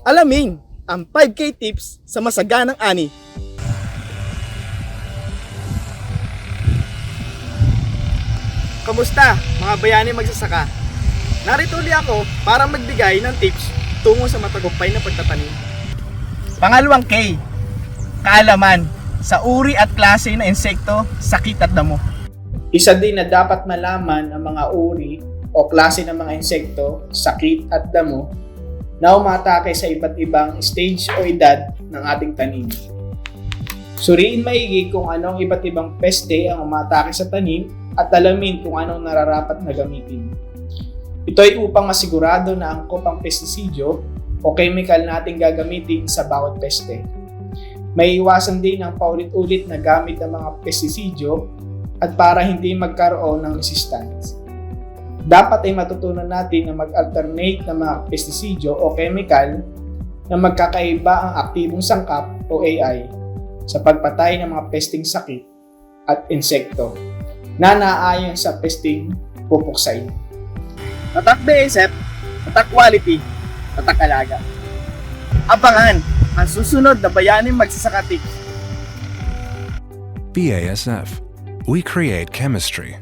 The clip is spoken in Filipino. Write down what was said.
Alamin ang 5K tips sa masaganang ani. Kamusta mga bayani magsasaka? Narito uli ako para magbigay ng tips tungo sa matagumpay na pagtatanim. Pangalawang K, kaalaman sa uri at klase ng insekto, sakit at damo. Isa din na dapat malaman ang mga uri o klase ng mga insekto, sakit at damo na umatake sa iba't ibang stage o edad ng ating tanim. Suriin maigi kung anong iba't ibang peste ang umatake sa tanim at alamin kung anong nararapat na gamitin. Ito ay upang masigurado na angkop ang pestisidyo o chemical na ating gagamitin sa bawat peste. May iwasan din ang paulit-ulit na gamit ng mga pestisidyo at para hindi magkaroon ng resistance. Dapat ay matutunan natin na mag-alternate ng mga pestisidyo o chemical na magkakaiba ang aktibong sangkap o AI sa pagpatay ng mga pesting sakit at insekto na naaayon sa pesting pupuksain. Tatak BSF, tatak quality, tatak alaga. Abangan ang susunod na bayaning magsasaka tips. BASF. We create chemistry